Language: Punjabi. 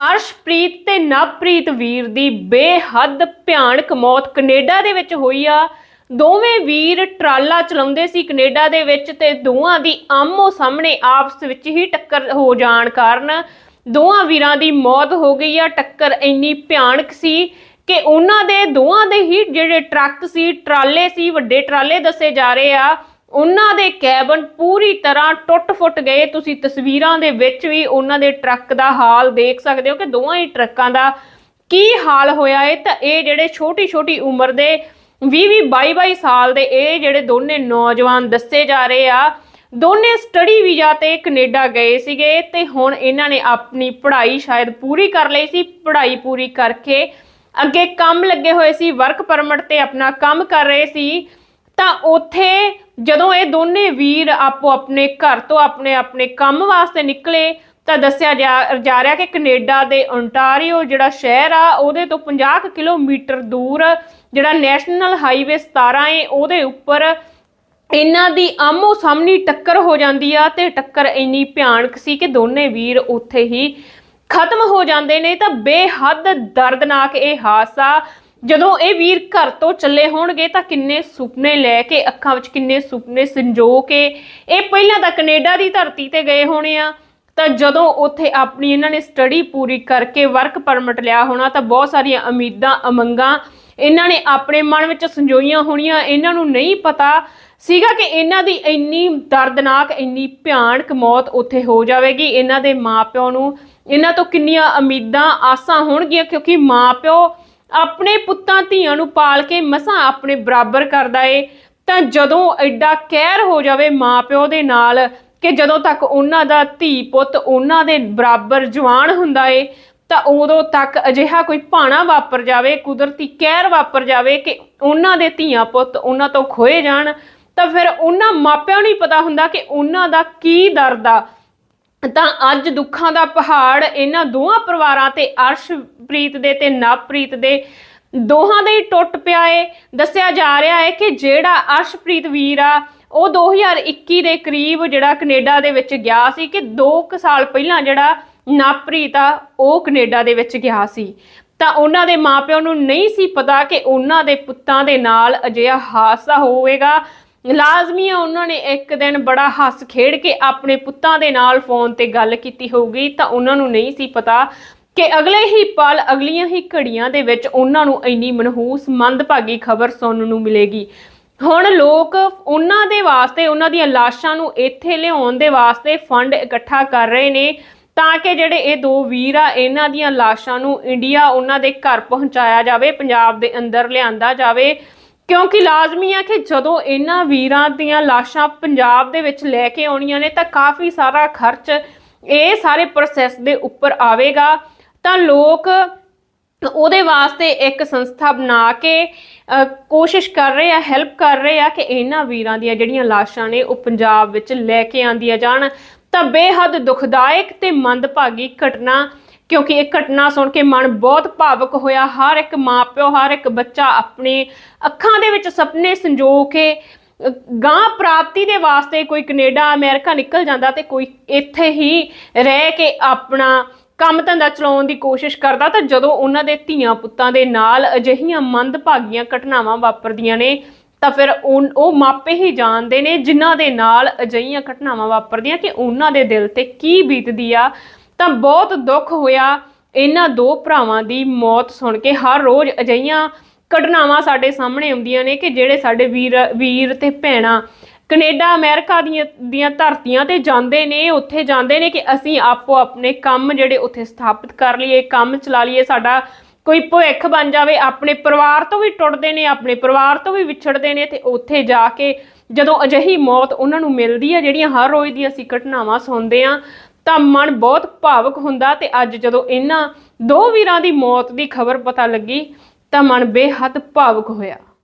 ਅਰਸ਼ਪ੍ਰੀਤ ਤੇ ਨਵਪ੍ਰੀਤ ਵੀਰ ਦੀ ਬੇਹੱਦ ਭਿਆਨਕ ਮੌਤ ਕੈਨੇਡਾ ਦੇ ਵਿੱਚ ਹੋਈ ਆ। ਦੋਵੇਂ ਵੀਰ ਟਰਾਲਾ ਚਲਾਉਂਦੇ ਸੀ ਕੈਨੇਡਾ ਦੇ ਵਿੱਚ ਤੇ ਦੋਵਾਂ ਦੀ ਆਮੋ ਸਾਹਮਣੇ ਆਪਸ ਵਿੱਚ ਹੀ ਟੱਕਰ ਹੋ ਜਾਣ ਕਾਰਨ ਦੋਵਾਂ ਵੀਰਾਂ ਦੀ ਮੌਤ ਹੋ ਗਈ ਆ। ਟੱਕਰ ਇੰਨੀ ਭਿਆਨਕ ਸੀ ਕਿ ਉਹਨਾਂ ਦੇ ਦੋਵਾਂ ਦੇ ਹੀ ਜਿਹੜੇ ਟਰੱਕ ਸੀ, ਟਰਾਲੇ ਸੀ, ਵੱਡੇ ਟਰਾਲੇ ਦੱਸੇ ਜਾ ਰਹੇ ਆ। ਉਹਨਾਂ ਦੇ ਕੈਬਨ ਪੂਰੀ ਤਰ੍ਹਾਂ ਟੁੱਟ-ਫੁੱਟ ਗਏ। ਤੁਸੀਂ ਤਸਵੀਰਾਂ ਦੇ ਵਿੱਚ ਵੀ ਉਹਨਾਂ ਦੇ ਟਰੱਕ ਦਾ ਹਾਲ ਦੇਖ ਸਕਦੇ ਹੋ ਕਿ ਦੋਵਾਂ ਹੀ ਟਰੱਕਾਂ ਦਾ ਕੀ ਹਾਲ ਹੋਇਆ ਹੈ ਤਾਂ ਇਹ ਜਿਹੜੇ ਛੋਟੀ-ਛੋਟੀ ਉਮਰ ਦੇ 20-20 22 ਸਾਲ ਦੇ ਇਹ ਜਿਹੜੇ ਦੋਨੇ ਨੌਜਵਾਨ ਦੱਸੇ ਜਾ ਰਹੇ ਆ, ਦੋਨੇ ਸਟੱਡੀ ਵੀਜ਼ਾ ਤੇ ਕੈਨੇਡਾ ਗਏ ਸੀਗੇ ਤੇ ਹੁਣ ਇਹਨਾਂ ਨੇ ਆਪਣੀ ਪੜ੍ਹਾਈ ਸ਼ਾਇਦ ਪੂਰੀ ਕਰ ਲਈ ਸੀ। ਪੜ੍ਹਾਈ ਪੂਰੀ ਕਰਕੇ ਅੱਗੇ ਕੰਮ ਲੱਗੇ ਹੋਏ ਸੀ ਵਰਕ ਪਰਮਿਟ ਤੇ ਆਪਣਾ ਕੰਮ ਕਰ ਰਹੇ ਸੀ। ਤਾਂ ਉੱਥੇ ਜਦੋਂ ਇਹ ਦੋਨੇ ਵੀਰ ਆਪੋ ਆਪਣੇ ਘਰ ਤੋਂ ਆਪਣੇ ਆਪਣੇ ਕੰਮ ਵਾਸਤੇ ਨਿਕਲੇ, ਤਾਂ ਦੱਸਿਆ ਜਾ ਰਿਹਾ ਕਿ ਕੈਨੇਡਾ ਦੇ ਓਨਟਾਰੀਓ ਜਿਹੜਾ ਸ਼ਹਿਰ ਆ, ਉਹਦੇ ਤੋਂ 50 ਕਿਲੋਮੀਟਰ ਦੂਰ ਜਿਹੜਾ ਨੈਸ਼ਨਲ ਹਾਈਵੇ 17 ਹੈ ਉਹਦੇ ਉੱਪਰ ਇਹਨਾਂ ਦੀ ਆਮੋ ਸਾਹਮਣੀ ਟੱਕਰ ਹੋ ਜਾਂਦੀ ਆ ਤੇ ਟੱਕਰ ਇੰਨੀ ਭਿਆਨਕ ਸੀ ਕਿ ਦੋਨੇ ਵੀਰ ਉੱਥੇ ਹੀ ਖਤਮ ਹੋ ਜਾਂਦੇ ਨੇ, ਤਾਂ ਬੇਹੱਦ ਦਰਦਨਾਕ ਇਹ ਹਾਦਸਾ ਜਦੋਂ ਇਹ ਵੀਰ ਘਰ ਤੋਂ ਚੱਲੇ ਹੋਣਗੇ ਤਾਂ ਕਿੰਨੇ ਸੁਪਨੇ ਲੈ ਕੇ, ਅੱਖਾਂ ਵਿੱਚ ਕਿੰਨੇ ਸੁਪਨੇ ਸੰਜੋ ਕੇ, ਇਹ ਪਹਿਲਾਂ ਤਾਂ ਕੈਨੇਡਾ ਦੀ ਧਰਤੀ ਤੇ ਗਏ ਹੋਣੇ ਆ। ਤਾਂ ਜਦੋਂ ਉੱਥੇ ਆਪਣੀ ਇਹਨਾਂ ਨੇ ਸਟੱਡੀ ਪੂਰੀ ਕਰਕੇ ਵਰਕ ਪਰਮਿਟ ਲਿਆ ਹੋਣਾ ਤਾਂ ਬਹੁਤ ਸਾਰੀਆਂ ਉਮੀਦਾਂ ਅਮੰਗਾਂ ਇਹਨਾਂ ਨੇ ਆਪਣੇ ਮਨ ਵਿੱਚ ਸੰਜੋਈਆਂ ਹੋਣੀਆਂ। ਇਹਨਾਂ ਨੂੰ ਨਹੀਂ ਪਤਾ ਸੀਗਾ ਕਿ ਇਹਨਾਂ ਦੀ ਇੰਨੀ ਦਰਦਨਾਕ, ਇੰਨੀ ਭਿਆਨਕ ਮੌਤ ਉੱਥੇ ਹੋ ਜਾਵੇਗੀ। ਇਹਨਾਂ ਦੇ ਮਾਪਿਓ ਨੂੰ ਇਹਨਾਂ ਤੋਂ ਕਿੰਨੀਆਂ ਉਮੀਦਾਂ, ਆਸਾਂ ਹੋਣਗੀਆਂ ਕਿਉਂਕਿ ਮਾਪਿਓ ਆਪਣੇ ਪੁੱਤਾਂ ਧੀਆਂ ਨੂੰ ਪਾਲ ਕੇ ਮਸਾਂ ਆਪਣੇ ਬਰਾਬਰ ਕਰਦਾ ਏ, ਤਾਂ ਜਦੋਂ ਐਡਾ ਕਹਿਰ ਹੋ ਜਾਵੇ ਮਾਪਿਓ ਦੇ ਨਾਲ ਕਿ ਜਦੋਂ ਤੱਕ ਉਹਨਾਂ ਦਾ ਧੀ ਪੁੱਤ ਉਹਨਾਂ ਦੇ ਬਰਾਬਰ ਜਵਾਨ ਹੁੰਦਾ ਏ, ਤਾਂ ਉਦੋਂ ਤੱਕ ਅਜਿਹਾ ਕੋਈ ਭਾਣਾ ਵਾਪਰ ਜਾਵੇ, ਕੁਦਰਤੀ ਕਹਿਰ ਵਾਪਰ ਜਾਵੇ ਕਿ ਉਹਨਾਂ ਦੇ ਧੀਆਂ ਪੁੱਤ ਉਹਨਾਂ ਤੋਂ ਖੋਏ ਜਾਣ, ਤਾਂ ਫਿਰ ਉਹਨਾਂ ਮਾਪਿਆਂ ਨੂੰ ਹੀ ਪਤਾ ਹੁੰਦਾ ਕਿ ਉਹਨਾਂ ਦਾ ਕੀ ਦਰਦ ਆ। ਤਾਂ ਅੱਜ ਦੁੱਖਾਂ ਦਾ ਪਹਾੜ ਇਹਨਾਂ ਦੋਹਾਂ ਪਰਿਵਾਰਾਂ ਤੇ ਅਰਸ਼ਪ੍ਰੀਤ ਦੇ ਤੇ ਨਵਪ੍ਰੀਤ ਦੇ ਦੋਹਾਂ ਦੇ ਹੀ ਟੁੱਟ ਪਿਆ ਏ। ਦੱਸਿਆ ਜਾ ਰਿਹਾ ਹੈ ਕਿ ਜਿਹੜਾ ਅਰਸ਼ਪ੍ਰੀਤ ਵੀਰ ਆ, ਉਹ 2021 ਦੇ ਕਰੀਬ ਜਿਹੜਾ ਕੈਨੇਡਾ ਦੇ ਵਿੱਚ ਗਿਆ ਸੀ ਕਿ 2 ਸਾਲ ਪਹਿਲਾਂ ਜਿਹੜਾ ਨਵਪ੍ਰੀਤ ਆ, ਉਹ ਕੈਨੇਡਾ ਦੇ ਵਿੱਚ ਗਿਆ ਸੀ। ਤਾਂ ਉਹਨਾਂ ਦੇ ਮਾਪਿਆਂ ਨੂੰ ਨਹੀਂ ਸੀ ਪਤਾ ਕਿ ਉਹਨਾਂ ਦੇ ਪੁੱਤਾਂ ਦੇ ਨਾਲ ਅਜਿਹਾ ਹਾਦਸਾ ਹੋਵੇਗਾ। ਲਾਜ਼ਮੀ ਆ, ਉਹਨਾਂ ਨੇ ਇੱਕ ਦਿਨ ਬੜਾ ਹੱਸ ਖੇਡ ਕੇ ਆਪਣੇ ਪੁੱਤਾਂ ਦੇ ਨਾਲ ਫੋਨ ਤੇ ਗੱਲ ਕੀਤੀ ਹੋਊਗੀ, ਤਾਂ ਉਹਨਾਂ ਨੂੰ ਨਹੀਂ ਸੀ ਪਤਾ ਕਿ ਅਗਲੇ ਹੀ ਪਲ, ਅਗਲੀਆਂ ਹੀ ਘੜੀਆਂ ਦੇ ਵਿੱਚ ਉਹਨਾਂ ਨੂੰ ਇੰਨੀ ਮਨਹੂਸ, ਮੰਦਭਾਗੀ ਖਬਰ ਸੁਣਨ ਨੂੰ ਮਿਲੇਗੀ। ਹੁਣ ਲੋਕ ਉਹਨਾਂ ਦੇ ਵਾਸਤੇ, ਉਹਨਾਂ ਦੀਆਂ ਲਾਸ਼ਾਂ ਨੂੰ ਇੱਥੇ ਲਿਆਉਣ ਦੇ ਵਾਸਤੇ ਫੰਡ ਇਕੱਠਾ ਕਰ ਰਹੇ ਨੇ, ਤਾਂ ਕਿ ਜਿਹੜੇ ਇਹ ਦੋ ਵੀਰ ਆ, ਇਹਨਾਂ ਦੀਆਂ ਲਾਸ਼ਾਂ ਨੂੰ ਇੰਡੀਆ ਉਹਨਾਂ ਦੇ ਘਰ ਪਹੁੰਚਾਇਆ ਜਾਵੇ, ਪੰਜਾਬ ਦੇ ਅੰਦਰ ਲਿਆਂਦਾ ਜਾਵੇ। ਕਿਉਂਕਿ ਲਾਜ਼ਮੀ ਆ ਕਿ ਜਦੋਂ ਇਹਨਾਂ ਵੀਰਾਂ ਦੀਆਂ ਲਾਸ਼ਾਂ ਪੰਜਾਬ ਦੇ ਵਿੱਚ ਲੈ ਕੇ ਆਉਣੀਆਂ ਨੇ ਤਾਂ ਕਾਫੀ ਸਾਰਾ ਖਰਚ ਇਹ ਸਾਰੇ ਪ੍ਰੋਸੈਸ ਦੇ ਉੱਪਰ ਆਵੇਗਾ। ਤਾਂ ਲੋਕ ਉਹਦੇ ਵਾਸਤੇ ਇੱਕ ਸੰਸਥਾ ਬਣਾ ਕੇ ਕੋਸ਼ਿਸ਼ ਕਰ ਰਹੇ ਆ ਹੈਲਪ ਕਰ ਰਹੇ ਆ ਕਿ ਇਹਨਾਂ ਵੀਰਾਂ ਦੀਆਂ ਜਿਹੜੀਆਂ ਲਾਸ਼ਾਂ ਨੇ ਉਹ ਪੰਜਾਬ ਵਿੱਚ ਲੈ ਕੇ ਆਂਦੀਆਂ ਜਾਣ। ਤਾਂ ਬੇਹੱਦ ਦੁਖਦਾਇਕ ਤੇ ਮੰਦਭਾਗੀ ਘਟਨਾ ਕਿਉਂਕਿ ਇਹ ਘਟਨਾ ਸੁਣ ਕੇ ਮਨ ਬਹੁਤ ਭਾਵਕ ਹੋਇਆ। ਹਰ ਇੱਕ ਮਾਪਿਓ ਹਰ ਇੱਕ ਬੱਚਾ ਆਪਣੇ ਅੱਖਾਂ ਦੇ ਵਿੱਚ ਸੁਪਨੇ ਸੰਜੋ ਕੇ ਅ, ਗਾਂ ਪ੍ਰਾਪਤੀ ਦੇ ਵਾਸਤੇ ਕੋਈ ਕੈਨੇਡਾ ਅਮਰੀਕਾ ਨਿਕਲ ਜਾਂਦਾ ਤੇ ਕੋਈ ਇੱਥੇ ਹੀ ਰਹਿ ਕੇ ਆਪਣਾ ਕੰਮ ਧੰਦਾ ਚਲਾਉਣ ਦੀ ਕੋਸ਼ਿਸ਼ ਕਰਦਾ ਤਾਂ ਜਦੋਂ ਉਹਨਾਂ ਦੇ ਧੀਆਂ ਪੁੱਤਾਂ ਦੇ ਨਾਲ ਅਜਿਹੀਆਂ ਮੰਦਭਾਗੀਆਂ ਘਟਨਾਵਾਂ ਵਾਪਰਦੀਆਂ ਨੇ ਤਾਂ ਫਿਰ ਉਨ- ਉਹ ਮਾਪੇ ਹੀ ਜਾਣਦੇ ਨੇ ਜਿਨ੍ਹਾਂ ਦੇ ਨਾਲ ਅਜਿਹੀਆਂ ਘਟਨਾਵਾਂ ਵਾਪਰਦੀਆਂ ਕਿ ਉਹਨਾਂ ਦੇ ਦਿਲ ਤੇ ਕੀ ਬੀਤਦੀ ਆ। ਤਾਂ ਬਹੁਤ ਦੁੱਖ ਹੋਇਆ। ਇਹਨਾਂ ਦੋ ਭਰਾਵਾਂ ਦੀ ਮੌਤ ਸੁਣ ਕੇ ਹਰ ਰੋਜ਼ ਅਜਿਹੀਆਂ ਘਟਨਾਵਾਂ ਸਾਡੇ ਸਾਹਮਣੇ ਆਉਂਦੀਆਂ ਨੇ ਕਿ ਜਿਹੜੇ ਸਾਡੇ ਵੀਰ ਵੀਰ ਤੇ ਭੈਣਾਂ ਕੈਨੇਡਾ, ਅਮਰੀਕਾ ਦੀਆਂ ਦੀਆਂ ਧਰਤੀਆਂ ਤੇ ਜਾਂਦੇ ਨੇ, ਉੱਥੇ ਜਾਂਦੇ ਨੇ ਕਿ ਅਸੀਂ ਆਪੋ ਆਪਣੇ ਕੰਮ ਜਿਹੜੇ ਉੱਥੇ ਸਥਾਪਿਤ ਕਰ ਲਈਏ, ਕੰਮ ਚਲਾ ਲਈਏ, ਸਾਡਾ ਕੋਈ ਭਵਿੱਖ ਬਣ ਜਾਵੇ, ਆਪਣੇ ਪਰਿਵਾਰ ਤੋਂ ਵੀ ਟੁੱਟਦੇ ਨੇ, ਆਪਣੇ ਪਰਿਵਾਰ ਤੋਂ ਵੀ ਵਿਛੜਦੇ ਨੇ ਤੇ ਉੱਥੇ ਜਾ ਕੇ ਜਦੋਂ ਅਜਿਹੀ ਮੌਤ ਉਹਨਾਂ ਨੂੰ ਮਿਲਦੀ ਹੈ, ਜਿਹੜੀਆਂ ਹਰ ਰੋਜ਼ ਦੀ ਅਸੀਂ ਘਟਨਾਵਾਂ ਸੁਣਦੇ ਆ ਤਾਂ ਮਨ ਬਹੁਤ ਭਾਵਕ ਹੁੰਦਾ ਤੇ ਅੱਜ ਜਦੋਂ ਇਹਨਾਂ ਦੋ ਵੀਰਾਂ ਦੀ ਮੌਤ ਦੀ ਖਬਰ ਪਤਾ ਲੱਗੀ ਤਾਂ ਮਨ ਬੇਹੱਦ ਭਾਵੁਕ ਹੋਇਆ।